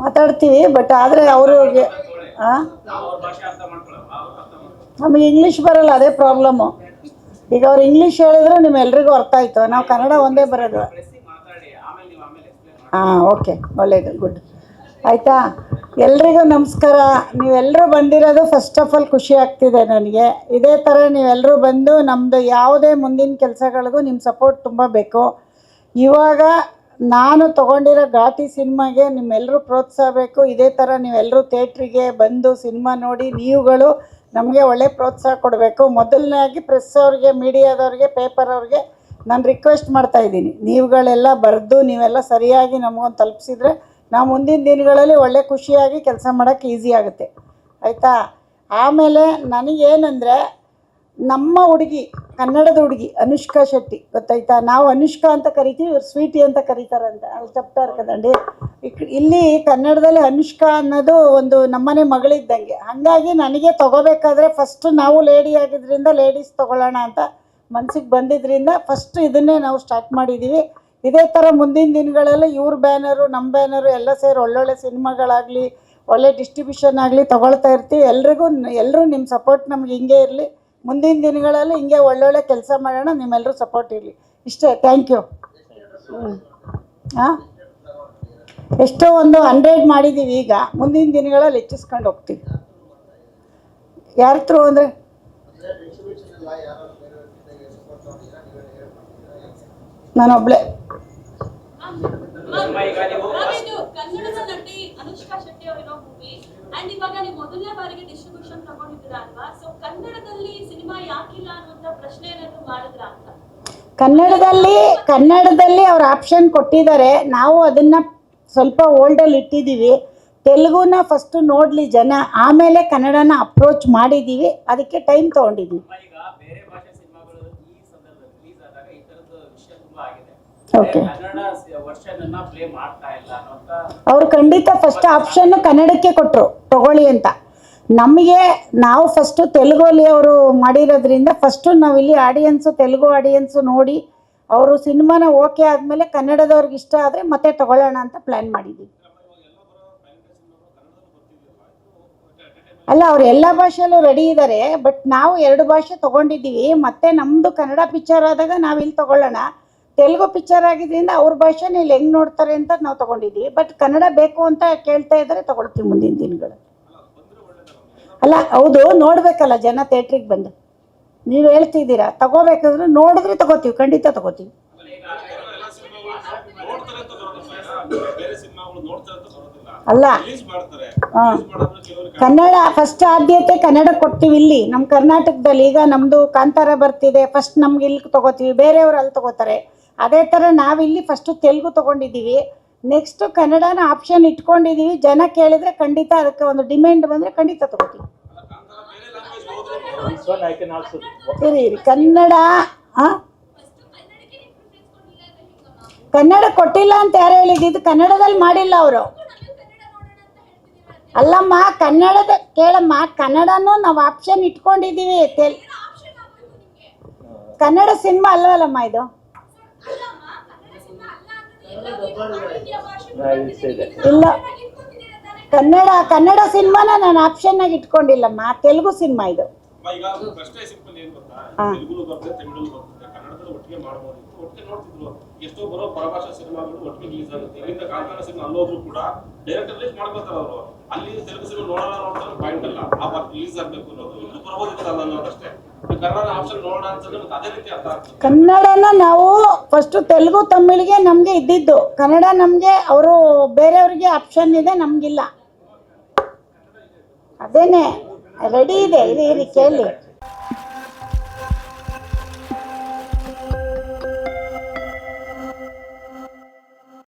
ಮಾತಾಡ್ತೀವಿ ಬಟ್ ಆದರೆ ಅವ್ರು ನಮಗೆ ಇಂಗ್ಲೀಷ್ ಬರಲ್ಲ ಅದೇ ಪ್ರಾಬ್ಲಮ್ಮು ಈಗ ಅವ್ರು ಇಂಗ್ಲೀಷ್ ಹೇಳಿದ್ರೆ ನಿಮ್ಮೆಲ್ರಿಗೂ ಅರ್ಥ ಆಯ್ತು. ನಾವು ಕನ್ನಡ ಒಂದೇ ಬರೋದು. ಹಾಂ ಓಕೆ ಒಳ್ಳೇದು ಗುಡ್ ಆಯಿತಾ? ಎಲ್ರಿಗೂ ನಮಸ್ಕಾರ. ನೀವೆಲ್ಲರೂ ಬಂದಿರೋದು ಫಸ್ಟ್ ಆಫ್ ಆಲ್ ಖುಷಿ ಆಗ್ತಿದೆ ನನಗೆ. ಇದೇ ಥರ ನೀವೆಲ್ಲರೂ ಬಂದು ನಮ್ಮದು ಯಾವುದೇ ಮುಂದಿನ ಕೆಲಸಗಳಿಗೂ ನಿಮ್ಮ ಸಪೋರ್ಟ್ ತುಂಬ ಬೇಕು. ಇವಾಗ ನಾನು ತಗೊಂಡಿರೋ ಘಾಟಿ ಸಿನಿಮಾಗೆ ನಿಮ್ಮೆಲ್ಲರೂ ಪ್ರೋತ್ಸಾಹ ಬೇಕು ಇದೇ ಥರ ನೀವೆಲ್ಲರೂ ಥಿಯೇಟ್ರಿಗೆ ಬಂದು ಸಿನಿಮಾ ನೋಡಿ ನೀವುಗಳು ನಮಗೆ ಒಳ್ಳೆ ಪ್ರೋತ್ಸಾಹ ಕೊಡಬೇಕು. ಮೊದಲನೇ ಆಗಿ ಪ್ರೆಸ್ ಅವ್ರಿಗೆ, ಮೀಡಿಯಾದವ್ರಿಗೆ, ಪೇಪರ್ ಅವ್ರಿಗೆ ನಾನು ರಿಕ್ವೆಸ್ಟ್ ಮಾಡ್ತಾ ಇದ್ದೀನಿ. ನೀವುಗಳೆಲ್ಲ ಬರೆದು ನೀವೆಲ್ಲ ಸರಿಯಾಗಿ ನಮಗೊಂದು ತಲುಪಿಸಿದ್ರೆ ನಾವು ಮುಂದಿನ ದಿನಗಳಲ್ಲಿ ಒಳ್ಳೆ ಖುಷಿಯಾಗಿ ಕೆಲಸ ಮಾಡೋಕ್ಕೆ ಈಸಿ ಆಗುತ್ತೆ. ಆಯಿತಾ? ಆಮೇಲೆ ನನಗೇನೆಂದರೆ ನಮ್ಮ ಹುಡುಗಿ, ಕನ್ನಡದ ಹುಡುಗಿ ಅನುಷ್ಕಾ ಶೆಟ್ಟಿ, ಗೊತ್ತಾಯ್ತಾ? ನಾವು ಅನುಷ್ಕಾ ಅಂತ ಕರಿತೀವಿ, ಇವ್ರು ಸ್ವೀಟಿ ಅಂತ ಕರೀತಾರಂತ. ಅಲ್ಲಿ ಚೆಪ್ಟಾರ್ ಕದಂಡಿ. ಇಲ್ಲಿ ಕನ್ನಡದಲ್ಲಿ ಅನುಷ್ಕಾ ಅನ್ನೋದು ಒಂದು ನಮ್ಮನೆ ಮಗಳಿದ್ದಂಗೆ. ಹಾಗಾಗಿ ನನಗೆ ತಗೋಬೇಕಾದ್ರೆ ಫಸ್ಟ್ ನಾವು ಲೇಡಿ ಆಗಿದ್ದರಿಂದ ಲೇಡೀಸ್ ತಗೊಳ್ಳೋಣ ಅಂತ ಮನ್ಸಿಗೆ ಬಂದಿದ್ದರಿಂದ ಫಸ್ಟ್ ಇದನ್ನೇ ನಾವು ಸ್ಟಾರ್ಟ್ ಮಾಡಿದ್ದೀವಿ ಇದೇ ಥರ ಮುಂದಿನ ದಿನಗಳಲ್ಲಿ ಇವ್ರ ಬ್ಯಾನರು ನಮ್ಮ ಬ್ಯಾನರು ಎಲ್ಲ ಸೇರಿ ಒಳ್ಳೊಳ್ಳೆ ಸಿನಿಮಾಗಳಾಗಲಿ, ಒಳ್ಳೆ ಡಿಸ್ಟ್ರಿಬ್ಯೂಷನ್ ಆಗಲಿ ತೊಗೊಳ್ತಾ ಇರ್ತೀವಿ. ಎಲ್ರಿಗೂ ಎಲ್ಲರೂ ನಿಮ್ಮ ಸಪೋರ್ಟ್ ನಮ್ಗೆ ಹಿಂಗೆ ಇರಲಿ. ಮುಂದಿನ ದಿನಗಳಲ್ಲಿ ಹಿಂಗೆ ಒಳ್ಳೊಳ್ಳೆ ಕೆಲಸ ಮಾಡೋಣ ನಿಮ್ಮೆಲ್ಲರೂ ಸಪೋರ್ಟ್ ಇರಲಿ. ಇಷ್ಟೇ ಥ್ಯಾಂಕ್ ಯು ಹಾಂ ಎಷ್ಟೋ ಒಂದು ಹಂಡ್ರೆಡ್ ಮಾಡಿದ್ದೀವಿ ಈಗ. ಮುಂದಿನ ದಿನಗಳಲ್ಲಿ ಹೆಚ್ಚಿಸ್ಕೊಂಡು ಹೋಗ್ತೀವಿ. ಯಾರ ಥ್ರೂ ಅಂದರೆ? ನಾನೊಬ್ಳೆ ಅಮ್ಮ ಈಗ ನೀವು ಮ್ಯಾಮ್, ಇದು ಕನ್ನಡದ ನಟಿ ಅನುಷ್ಕಾ ಶೆಟ್ಟಿ ಅವರಿರೋ ಮೂವಿ ಅಂಡ್ ಇವಾಗ ನೀವು ಮೊದಲನೇ ಬಾರಿಗೆ ಡಿಸ್ಟ್ರಿಬ್ಯೂಷನ್ ತಗೊಂಡಿದ್ದೀರಾ ಅಲ್ವಾ? ಸೊ ಕನ್ನಡದಲ್ಲಿ ಸಿನಿಮಾ ಯಾಕಿಲ್ಲ ಅನ್ನುವಂತ ಪ್ರಶ್ನೆ ಏನಾದ್ರು ಮಾಡಿದ್ರ ಅಂತ? ಕನ್ನಡದಲ್ಲಿ ಕನ್ನಡದಲ್ಲಿ ಅವ್ರು ಆಪ್ಷನ್ ಕೊಟ್ಟಿದ್ದಾರೆ. ನಾವು ಅದನ್ನು ಸ್ವಲ್ಪ ಓಲ್ಡಲ್ಲಿ ಇಟ್ಟಿದ್ದೀವಿ. ತೆಲುಗುನ ಫಸ್ಟು ನೋಡಲಿ ಜನ. ಆಮೇಲೆ ಕನ್ನಡನ ಅಪ್ರೋಚ್ ಮಾಡಿದ್ದೀವಿ. ಅದಕ್ಕೆ ಟೈಮ್ ತೊಗೊಂಡಿದ್ದೀವಿ ಅನ್ನೋಂತ ಅವ್ರು ಖಂಡಿತ ಫಸ್ಟ್ ಆಪ್ಷನ್ ಕನ್ನಡಕ್ಕೆ ಕೊಟ್ಟರು ತಗೊಳ್ಳಿ ಅಂತ. ನಮಗೆ ನಾವು ಫಸ್ಟು ತೆಲುಗಲ್ಲಿ ಅವರು ಮಾಡಿರೋದ್ರಿಂದ ಫಸ್ಟು ನಾವಿಲ್ಲಿ ಆಡಿಯನ್ಸು ತೆಲುಗು ಆಡಿಯನ್ಸು ನೋಡಿ ಅವರು ಸಿನಿಮಾನ ಓಕೆ ಆದಮೇಲೆ ಕನ್ನಡದವ್ರಿಗೆ ಇಷ್ಟ ಆದರೆ ಮತ್ತೆ ತಗೊಳ್ಳೋಣ ಅಂತ ಪ್ಲ್ಯಾನ್ ಮಾಡಿದ್ದೀವಿ ಅಲ್ಲ, ಅವ್ರು ಎಲ್ಲ ಭಾಷೆಯಲ್ಲೂ ರೆಡಿ ಇದ್ದಾರೆ ಬಟ್ ನಾವು ಎರಡು ಭಾಷೆ ತಗೊಂಡಿದ್ದೀವಿ, ಮತ್ತೆ ನಮ್ಮದು ಕನ್ನಡ ಪಿಕ್ಚರ್ ಆದಾಗ ನಾವು ಇಲ್ಲಿ ತೊಗೊಳ್ಳೋಣ. ತೆಲುಗು ಪಿಕ್ಚರ್ ಆಗಿದ್ರಿಂದ ಅವ್ರ ಭಾಷೆನ ಇಲ್ಲಿ ಹೆಂಗೆ ನೋಡ್ತಾರೆ ಅಂತ ನಾವು ತಗೊಂಡಿದ್ದೀವಿ ಬಟ್ ಕನ್ನಡ ಬೇಕು ಅಂತ ಕೇಳ್ತಾ ಇದ್ದಾರೆ ತಗೊಳ್ತೀವಿ ಮುಂದಿನ ದಿನಗಳು ಅಲ್ಲ, ಹೌದು, ನೋಡಬೇಕಲ್ಲ, ಜನ ಥಿಯೇಟ್ರಿಗೆ ಬಂದು. ನೀವು ಹೇಳ್ತಿದ್ದೀರಾ, ತಗೋಬೇಕಾದ್ರೆ ನೋಡಿದ್ರೆ ತಗೋತೀವಿ, ಖಂಡಿತ ತಗೋತೀವಿ. ಅಲ್ಲ ಕನ್ನಡ ಫಸ್ಟ್ ಆದ್ಯತೆ ಕನ್ನಡ ಕೊಡ್ತೀವಿ ಇಲ್ಲಿ. ನಮ್ಮ ಕರ್ನಾಟಕದಲ್ಲಿ ಈಗ ನಮ್ಮದು ಕಾಂತಾರ ಬರ್ತಿದೆ ಫಸ್ಟ್ ನಮ್ಗೆ ಇಲ್ಲಿ ತಗೋತೀವಿ, ಬೇರೆಯವ್ರು ಅಲ್ಲಿ ತಗೋತಾರೆ. ಅದೇ ಥರ ನಾವಿಲ್ಲಿ ಫಸ್ಟು ತೆಲುಗು ತೊಗೊಂಡಿದ್ದೀವಿ. ನೆಕ್ಸ್ಟು ಕನ್ನಡನ ಆಪ್ಷನ್ ಇಟ್ಕೊಂಡಿದ್ದೀವಿ. ಜನ ಕೇಳಿದರೆ ಖಂಡಿತ ಅದಕ್ಕೆ ಒಂದು ಡಿಮ್ಯಾಂಡ್ ಬಂದರೆ ಖಂಡಿತ ತಗೋತೀವಿ. ಇರಿ ಕನ್ನಡ ಹಾಂ ಕನ್ನಡ ಕೊಟ್ಟಿಲ್ಲ ಅಂತ ಯಾರು ಹೇಳಿದ್ದು? ಕನ್ನಡದಲ್ಲಿ ಮಾಡಿಲ್ಲ ಅವರು. ಅಲ್ಲಮ್ಮ ಕನ್ನಡದ ಕೇಳಮ್ಮ ಕನ್ನಡನೂ ನಾವು ಆಪ್ಷನ್ ಇಟ್ಕೊಂಡಿದ್ದೀವಿ. ತೆಲ್ ಕನ್ನಡ ಸಿನಿಮಾ ಅಲ್ವಲ್ಲಮ್ಮ ಇದು? ಇಲ್ಲ. ಕನ್ನಡ ಕನ್ನಡ ಸಿನಿಮಾನ ನಾನು ಆಪ್ಷನ್ ಆಪ್ಷನ್ನಾಗಿ ಇಟ್ಕೊಂಡಿಲ್ಲಮ್ಮ. ತೆಲುಗು ಸಿನಿಮಾ ಇದು. ಎಷ್ಟೋ ಬರೋ ಪರಭಾಷಾ ಸಿನಿಮಾಗಳು ಒಟ್ಟಿಗೆ ರಿಲೀಸ್ ಆಗುತ್ತೆ. ಇಲ್ಲಿಂದ ಕಾಂತಾರ ಸಿನಿಮಾ ಅಲ್ಲೋದ್ರು ಕೂಡ ಡೈರೆಕ್ಟ್ ರಿಲೀಸ್ ಮಾಡ್ಕೊತಾರೆ ಅವರು. ಅಲ್ಲಿ ತೆಲುಗು ಸಿನಿಮಾ ನೋಡೋಣ ನೋಡ್ತಾರೆ ಪಾಯಿಂಟ್ ಅಲ್ಲ ಆ ರಿಲೀಸ್ ಆಗ್ಬೇಕು ಅನ್ನೋದು. ಅನ್ನೋದಷ್ಟೇ. ಕನ್ನಡನ ನಾವು ಫಸ್ಟು ತೆಲುಗು, ತಮಿಳಿಗೆ ನಮಗೆ ಇದ್ದಿದ್ದು. ಕನ್ನಡ ನಮಗೆ ಅವರು ಬೇರೆಯವ್ರಿಗೆ ಆಪ್ಷನ್ ಇದೆ, ನಮಗಿಲ್ಲ. ಅದೇನೆ ರೆಡಿ ಇದೆ. ಇರಿ ಇರಿ, ಕೇಳಿ.